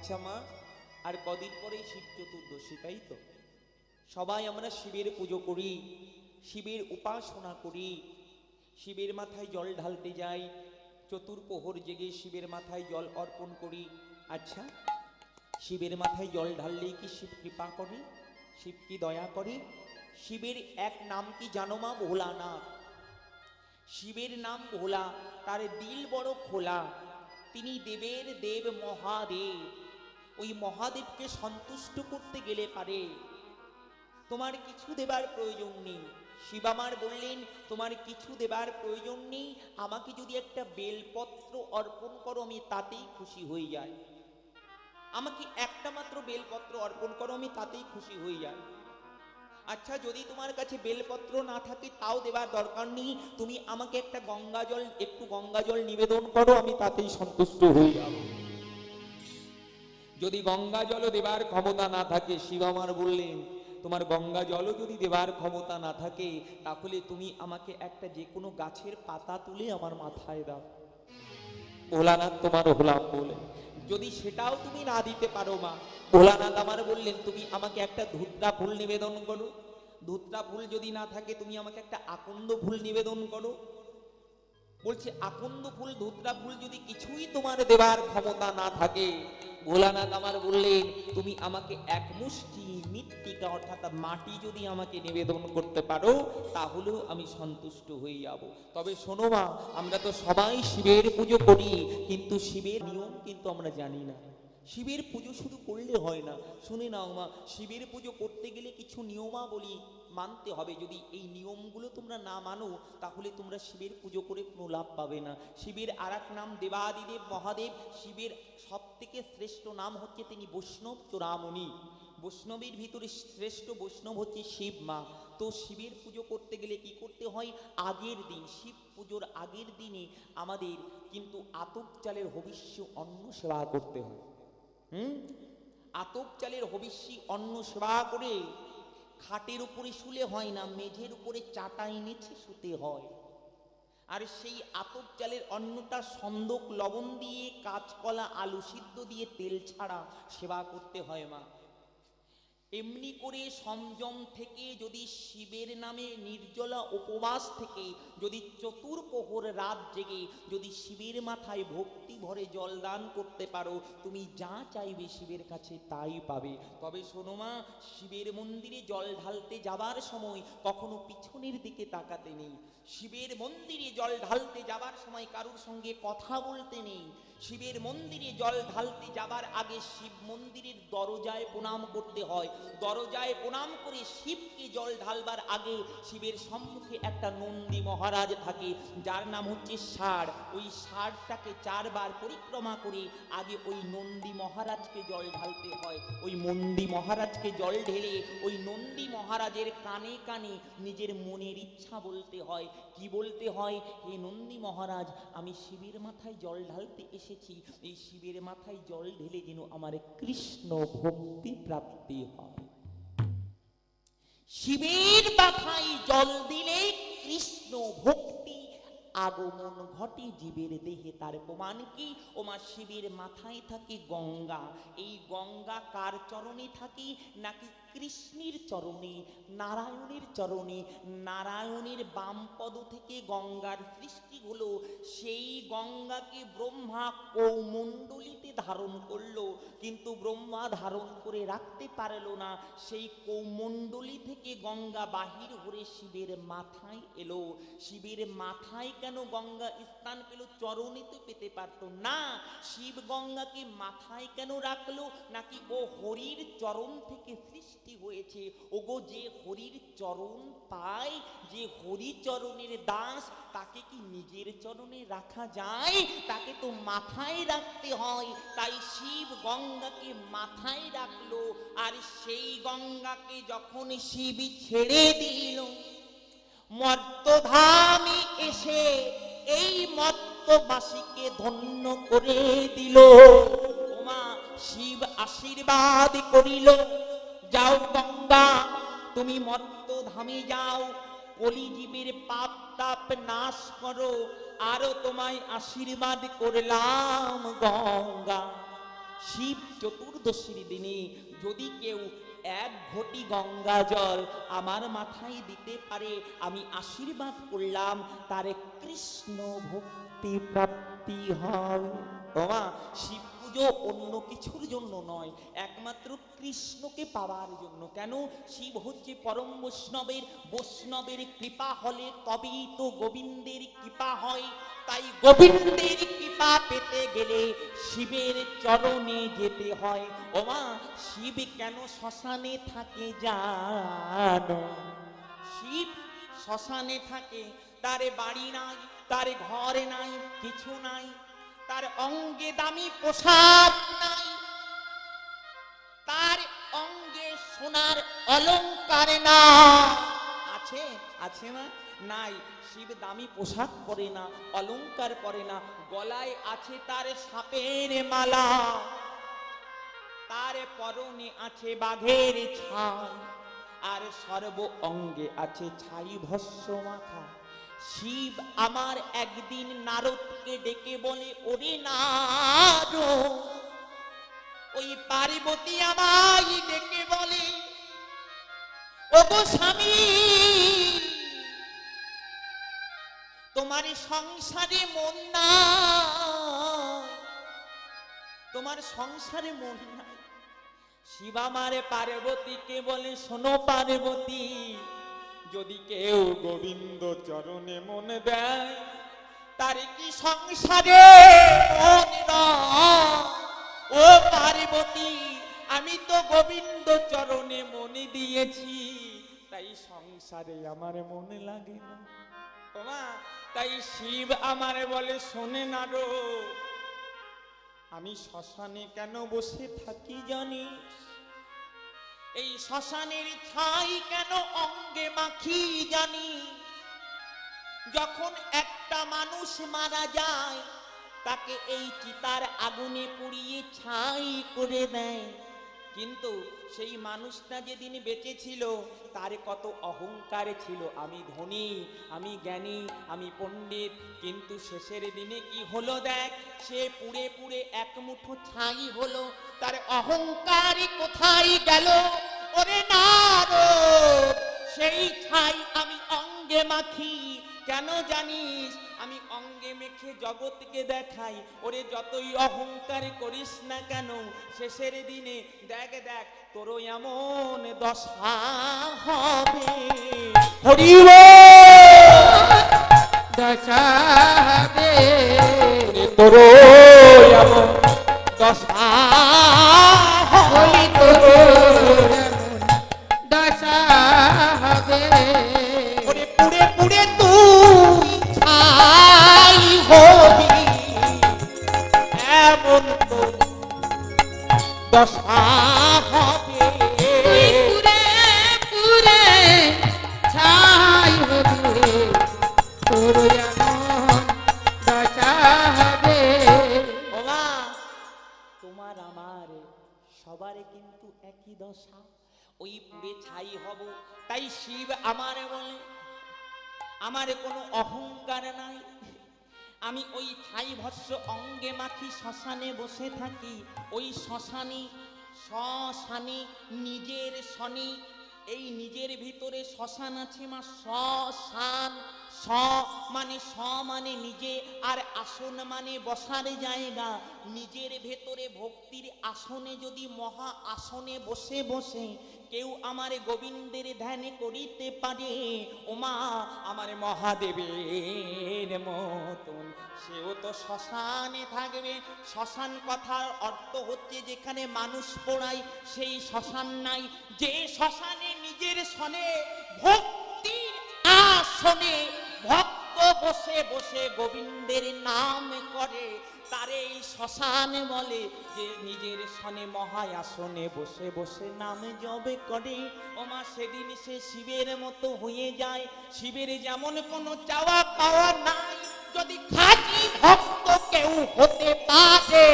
আচ্ছা মা আর কদিন পরেই শিব চতুর্দশী, তাই তো? সবাই আমরা শিবের পুজো করি, শিবের উপাসনা করি। শিবের মাথায় জল ঢালতে যাই চতুর্প্রহর জেগে শিবের মাথায় জল অর্পণ করি। আচ্ছা শিবের মাথায় জল ঢাললেই কি শিব কৃপা করে? শিব কি দয়া করে? শিবের এক নাম কি জানো মা ভোলানাথ? শিবের নাম ভোলা, তার দিল বড় খোলা। তিনি দেবের দেব মহাদেব। ওই মহাদেবকে সন্তুষ্ট করতে গেলে পারে। তোমার কিছু দেবার প্রয়োজন নেই। শিবামার বললেন, তোমার কিছু দেবার প্রয়োজন নেই। আমাকে যদি একটা বেলপত্র অর্পণ করো, আমি তাতেই খুশি হয়ে যাই। আমাকে একটা মাত্র বেলপত্র অর্পণ করো, আমি তাতেই খুশি হয়ে যাই। আচ্ছা যদি তোমার কাছে বেলপত্র না থাকে, তাও দেবার দরকার নেই। তুমি আমাকে একটা গঙ্গা জল একটু গঙ্গা জল নিবেদন করো, আমি তাতেই সন্তুষ্ট হয়ে যাব। যদি গঙ্গা জল দেবার ক্ষমতা না থাকে, শিব আমার বললেন, তোমার গঙ্গা জলও যদি দেবার ক্ষমতা না থাকে, তাহলে তুমি আমাকে একটা যে কোনো গাছের পাতা তুলে আমার মাথায় দাও। ভোলানাথ তোমার হলাম বলে, যদি সেটাও তুমি না দিতে পারো মা। ভোলানাথ আমার বললেন, তুমি আমাকে একটা ধুতরা ফুল নিবেদন করো। ধুতরা ফুল যদি না থাকে, তুমি আমাকে একটা আকন্দ ফুল নিবেদন করো। বলছে আকন্দ ফুল, ধুতরা ফুল যদি কিছুই তোমার দেবার ক্ষমতা না থাকে? ভোলানাথ আমার বললেন, তুমি আমাকে এক মুষ্টি মৃত্তিকা অর্থাৎ মাটি যদি আমাকে নিবেদন করতে পারো, তাহলেও আমি সন্তুষ্ট হয়ে যাব। তবে শোনো মা, আমরা তো সবাই শিবের পুজো করি, কিন্তু শিবের নিয়ম কিন্তু আমরা জানি না। শিবের পুজো শুধু করলে হয় না। শুনে নাও মা, শিবের পুজো করতে গেলে কিছু নিয়মাবলী মানতে হবে। যদি এই নিয়মগুলো তোমরা না মানো, তাহলে তোমরা শিবের পুজো করে কোনো লাভ পাবে না। শিবের আর নাম দেবাদিদেব মহাদেব। শিবের সব থেকে শ্রেষ্ঠ নাম হচ্ছে তিনি বৈষ্ণব চূড়ামণি বৈষ্ণবের ভিতরে শ্রেষ্ঠ বৈষ্ণব হচ্ছে শিব মা। তো শিবের পুজো করতে গেলে কি করতে হয়? আগের দিন, শিব পুজোর আগের দিনে আমাদের কিন্তু আতপ চালের হবিষ্য অন্ন সেবা করতে হয়। হুম? আতপ চালের হবিষ্যি অন্ন সেবা করে খাটের উপরে শুলে হয় না, মেঝের উপরে চাটাই নিচে শুতে হয়। আর সেই আতপ চালের অন্নটা সন্দক লবণ দিয়ে, কাঁচকলা আলু সিদ্ধ দিয়ে তেল ছাড়া সেবা করতে হয় মা। এমনি করে সংযম থেকে যদি শিবের নামে নির্জলা উপবাস থেকে, যদি চতুর্প্রহর রাত জেগে, যদি শিবের মাথায় ভক্তি ভরে জল দান করতে পারো, তুমি যা চাইবে শিবের কাছে তাই পাবে। তবে শোনো মা, শিবের মন্দিরে জল ঢালতে যাবার সময় কখনো পিছনের দিকে তাকাতে নেই। শিবের মন্দিরে জল ঢালতে যাবার সময় কারুর সঙ্গে কথা বলতে নেই। শিবের মন্দিরে জল ঢালতে যাবার আগে শিব মন্দিরের দরজায় প্রণাম করতে হয়। দরজায় প্রণাম করে শিবকে জল ঢালবার আগে শিবের সম্মুখে একটা নন্দী মহারাজ থাকে, যার নাম হচ্ছে ষাঁড়। ওই ষাঁড়টাকে চারবার পরিক্রমা করে আগে ওই নন্দী মহারাজকে জল ঢালতে হয়। ওই মন্দি মহারাজকে জল ঢেলে ওই নন্দী মহারাজের কানে কানে নিজের মনের ইচ্ছা বলতে হয়। কি বলতে হয়? হে নন্দী মহারাজ, আমি শিবের মাথায় জল ঢালতে এসেছি। এই শিবের মাথায় জল ঢেলে যেন আমার কৃষ্ণ ভক্তি প্রাপ্তি হয়। শিবের মাথায় জল দিলে কৃষ্ণ ভক্তি আগমন ঘটে জীবের দেহে। তার প্রমাণ কি? ওমা শিবের মাথায় থাকে গঙ্গা। এই গঙ্গা কার চরণে থাকে? নাকি কৃষ্ণের চরণে, নারায়ণের চরণে, নারায়ণের বাম পদ থেকে গঙ্গার সৃষ্টি হলো, সেই গঙ্গাকে ব্রহ্মা কৌমণ্ডলিতে ধারণ করল, কিন্তু ব্রহ্মা ধারণ করে রাখতে পারল না, সেই কৌমণ্ডলী থেকে গঙ্গা বাহির হয়ে শিবের মাথায় এলো, শিবের মাথায় কেন গঙ্গা স্থান পেল চরণে তো পেতে পারতো না, শিব গঙ্গাকে মাথায় কেন রাখল, নাকি ও হরির চরণ থেকে সৃষ্টি হয়েছে। ওগো, যে হরির চরণ পায়, যে হরি চরণের দাস, তাকে কি নিজের চরণে রাখা যায়? তাকে তো মাথায় রাখতে হয়। তাই শিব গঙ্গাকে মাথায় রাখল, আর সেই গঙ্গাকে যখন শিব ছেড়ে দিল, মর্তধামে এসে এই মর্তবাসীকে ধন্য করে দিল। ওমা, শিব আশীর্বাদ করিল। যাও গঙ্গা, তুমি মর্তধামে যাও, কলিজীবের পাপ তাপ নাশ করো, আরও তোমায় আশীর্বাদ করলাম গঙ্গা। শিব চতুর্দশীর দিনে যদি কেউ এক ঘটি গঙ্গা জল আমার মাথায় দিতে পারে, আমি আশীর্বাদ করলাম, তার কৃষ্ণ ভক্তি প্রাপ্তি হবে ওমা শিব পুজো অন্য কিছুর জন্য নয়, একমাত্র কৃষ্ণকে পাওয়ার জন্য। কেন? শিব হচ্ছে পরম বৈষ্ণবের বৈষ্ণবের কৃপা হলে তবেই তো গোবিন্দের কৃপা হয়। তাই গোবিন্দের কৃপা পেতে গেলে শিবের চরণে যেতে হয়। ওমা শিব কেন শ্মশানে থাকে জানো? শিব শ্মশানে থাকে, তার বাড়ি নাই, তার ঘরে নাই, কিছু নাই। তার অঙ্গে দামি পোশাক নাই। তার অঙ্গে সোনার অলংকার না আছে আছে না? নাই। শিব দামি পোশাক পরে না, অলংকার পরে না। গলায় আছে তার সাপের মালা। তার পরনে আছে বাঘের ছাই। আর সর্ব অঙ্গে আছে ছাই ভস্য মাখা শিব আমার একদিন নারদকে ডেকে বলে, ওরে নারদ, ওই পার্বতী আমায় ডেকে বলে, ওগো স্বামী, তোমার সংসারে মন নাই তোমার সংসারে মন নাই। শিবা মারে পার্বতীকে বলে, শোনো পার্বতী যদি কেউ গোবিন্দ চরণে মন দেয়, তার কি সংসারে? ও পার্বতী, আমি তো গোবিন্দ চরণে মনে দিয়েছি, তাই সংসারে আমার মনে লাগে না ওমা, তাই শিব আমারে বলে, শোনে না আমি শ্মশানে কেন বসে থাকি জানিস এই শ্মশানের ছাই কেন অঙ্গে মাখি জানি? যখন একটা মানুষ মারা যায়, তাকে এই চিতার আগুনে পুড়িয়ে ছাই করে দেয়। কিন্তু সেই মানুষটা যেদিন বেঁচে ছিল তার কত অহংকার ছিল। আমি ধনী, আমি জ্ঞানী, আমি পণ্ডিত, কিন্তু শেষের দিনে কি হলো দেখ? সে পুড়ে পুড়ে এক মুঠো ছাই হলো, তার অহংকার কোথায় গেল? ওরে না সেই ছাই আমি অঙ্গে মাখি। কেন জানিস? আমি অঙ্গে মেখে জগৎকে দেখাই। ওরে যতই অহংকার করিস না কেন শেষের দিনে দেখ দেখ তোরও এমন দশা হবে। হরিব দশাবে তোরও এমন দশা সবার কিন্তু একই দশা। ওই পুড়ে ছাই হব, তাই শিব আমারে বলে, আমার কোনো অহংকার নাই। আমি ওই ছাই ভস্য অঙ্গে মাখি শ্মশানে বসে থাকি, ওই শ্মশানি শ্মশানি নিজের শনি এই নিজের ভিতরে শ্মশান আছে মা, শ্মশান। স মানে স মানে নিজে, আর আসন মানে বসার জায়গা। নিজের ভেতরে ভক্তির আসনে যদি মহা আসনে বসে বসে কেউ আমার গোবিন্দের ধ্যান করিতে পারে ওমা আমার মহাদেবের মতন। সেও তো শ্মশানে থাকবে। শ্মশান কথার অর্থ হচ্ছে যেখানে মানুষ পোড়ায়, সেই শ্মশান নাই। যে শ্মশানে নিজের সনে ভক্তির আসনে ভক্ত বসে বসে গোবিন্দের নাম করে, তারে এই শ্মশান বলে। যে নিজের সনে মহায়াসনে বসে বসে নাম জবে করে ওমা সেদিন সে শিবের মতো হয়ে যায়। শিবের যেমন কোনো চাওয়া পাওয়া নাই, যদি খাঁটি ভক্ত কেউ হতে পারে,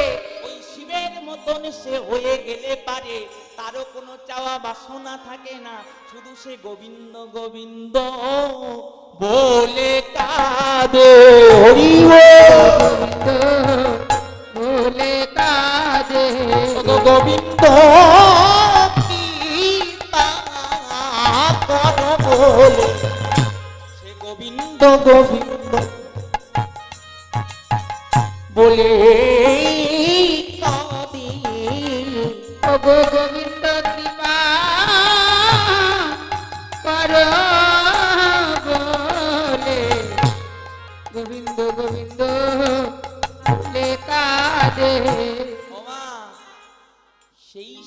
ওই শিবের মতন সে হয়ে গেলে পারে। তারও কোনো চাওয়া বাসনা থাকে না। শুধু সে গোবিন্দ গোবিন্দ বলে কাঁদে। হরি গোবিন্দ বলে কর বলে। সে গোবিন্দ গোবিন্দ বলে সেই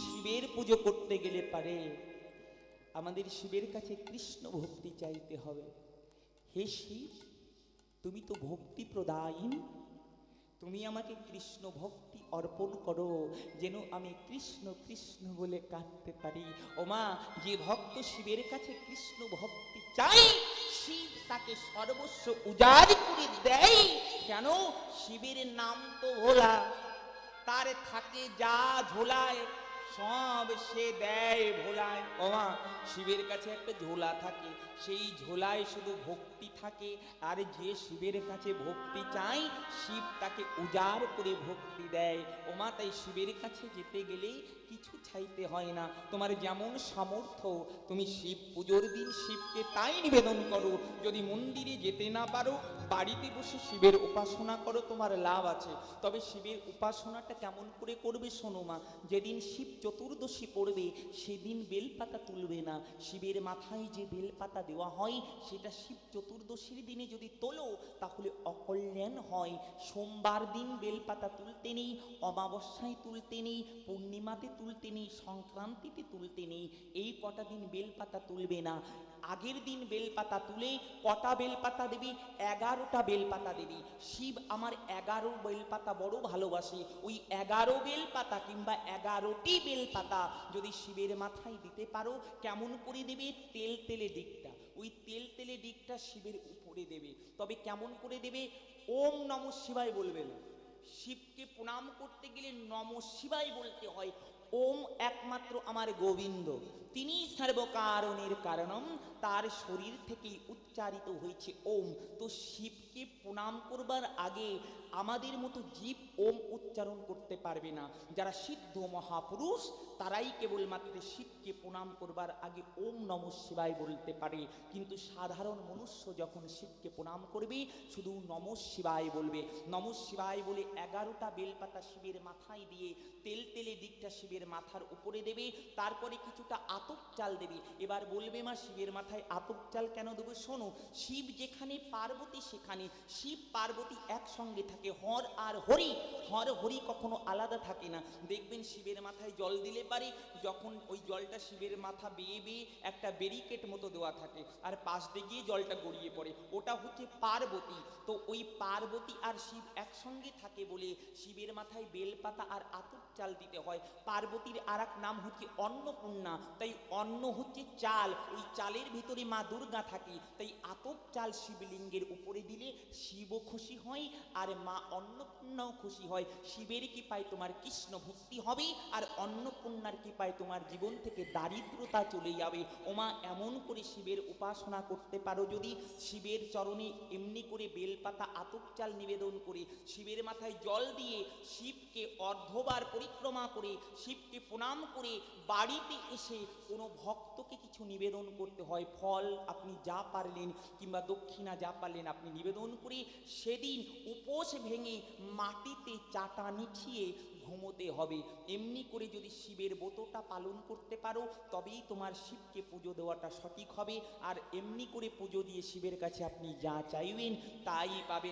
শিবের পুজো করতে গেলে পারে, আমাদের শিবের কাছে কৃষ্ণ ভক্তি চাইতে হবে। হে শিব, তুমি তো ভক্তি প্রদায়িনী তুমি আমাকে কৃষ্ণ ভক্তি অর্পণ করো, যেন আমি কৃষ্ণ কৃষ্ণ বলে কাঁদতে পারি। ওমা, যে ভক্ত শিবের কাছে কৃষ্ণ ভক্তি চাই, শিব তাকে সর্বস্ব উজাড় করে দেয়। কেন? শিবের নাম তো ভোলা। তার থাকে যা ঝোলায় সব সে দেয় ভোলায়। ওমা শিবের কাছে একটা ঝোলা থাকে। সেই ঝোলায় শুধু ভক্তি থাকে। আর যে শিবের কাছে ভক্তি চাই শিব তাকে উজাড় করে ভক্তি দেয়। ওমা তাই শিবের কাছে যেতে গেলেই কিছু চাইতে হয় না। তোমার যেমন সামর্থ্য, তুমি শিব পুজোর দিন শিবকে তাই নিবেদন করো। যদি মন্দিরে যেতে না পারো বাড়িতে বসে শিবের উপাসনা করো, তোমার লাভ আছে। তবে শিবের উপাসনাটা কেমন করে করবে শোনো মা। যেদিন শিব চতুর্দশী পড়বে, সেদিন বেলপাতা তুলবে না। শিবের মাথায় যে বেলপাতা দেওয়া হয়, সেটা শিব চতুর্দশীর দিনে যদি তোলো, তাহলে অকল্যাণ হয়। সোমবার দিন বেলপাতা তুলতে নেই, অমাবস্যায় তুলতে নেই, পূর্ণিমাতে তুলতে নেই, সংক্রান্তিতে তুলতে নেই। এই কটা দিন বেলপাতা তুলবে না। আগের দিন বেলপাতা তুলে কটা বেলপাতা দেবী? এগারোটা বেলপাতা দেবী। শিব আমার এগারো বেলপাতা বড় ভালোবাসে। ওই এগারো বেলপাতা কিংবা এগারোটি বেলপাতা যদি শিবের মাথায় দিতে পারো, কেমন করে দেবে? তেল তেলে দিকটা ওই তেল তেলে দিকটা শিবের উপরে দেবে। তবে কেমন করে দেবে? ওম নম শিবায় বলবে না। শিবকে প্রণাম করতে গেলে নম শিবায় বলতে হয়। ওম একমাত্র আমার গোবিন্দ। তিনি সর্বকারণের কারণম। তার শরীর থেকেই উচ্চারিত হয়েছে, ওম। তো শিবকে প্রণাম করবার আগে আমাদের মতো জীব ওম উচ্চারণ করতে পারবে না। যারা সিদ্ধ মহাপুরুষ, তারাই কেবলমাত্র শিবকে প্রণাম করবার আগে ওম নম শিবায় বলতে পারে। কিন্তু সাধারণ মনুষ্য যখন শিবকে প্রণাম করবে, শুধু নম শিবায় বলবে। নম শিবায় বলে এগারোটা বেলপাতা শিবের মাথায় দিয়ে তেল তেলে দিকটা শিবের মাথার উপরে দেবে, তারপরে কিছুটা আতপ চাল দেবে। এবার বলবে মা, শিবের মাথায় আতপ চাল কেন দেবে? শোনো শিব যেখানে পার্বতী সেখানে। শিব, পার্বতী একসঙ্গে থাকে, হর আর হরি। হর, হরি কখনো আলাদা থাকে না। দেখবেন শিবের মাথায় জল দিলে পারে, যখন ওই জলটা শিবের মাথা বেয়ে বেয়ে একটা ব্যারিকেড মতো দেওয়া থাকে, আর পাশ দিয়ে গিয়ে জলটা গড়িয়ে পড়ে। ওটা হচ্ছে পার্বতী। তো ওই পার্বতী আর শিব একসঙ্গে থাকে বলে শিবের মাথায় বেলপাতা আর আতপ চাল দিতে হয়। পার্বতীর আর নাম হচ্ছে অন্নপূর্ণা। তাই অন্ন হচ্ছে চাল। ওই চালের ভিতরে মা দুর্গা থাকে। তাই আতপ চাল শিবলিঙ্গের উপরে দিলে শিবও খুশি হয় আর মা অন্নপূর্ণাও খুশি হয়। শিবের কৃপায় তোমার কৃষ্ণ ভক্তি হবে আর অন্নপূর্ণার কৃপায় তোমার জীবন থেকে দারিদ্রতা চলে যাবে। ওমা, এমন করে শিবের উপাসনা করতে পারো যদি শিবের চরণে এমনি করে বেলপাতা আতপ চাল নিবেদন করে। শিবের মাথায় জল দিয়ে শিবকে অর্ধবার পরিক্রমা করে, শিবকে প্রণাম করে বাড়িতে এসে কোনো ভক্তকে কিছু নিবেদন করতে হয়। ফল আপনি যা পারলেন কিংবা দক্ষিণা যা পারলেন আপনি নিবেদন করে সেদিন উপোস ভেঙে মাটিতে চাটা নিঠিয়ে ঘুমোতে হবে। এমনি করে যদি শিবের ব্রতটা পালন করতে পারো, তবেই তোমার শিবকে পুজো দেওয়াটা সঠিক হবে। আর এমনি করে পুজো দিয়ে শিবের কাছে আপনি যা চাইবেন তাই পাবেন।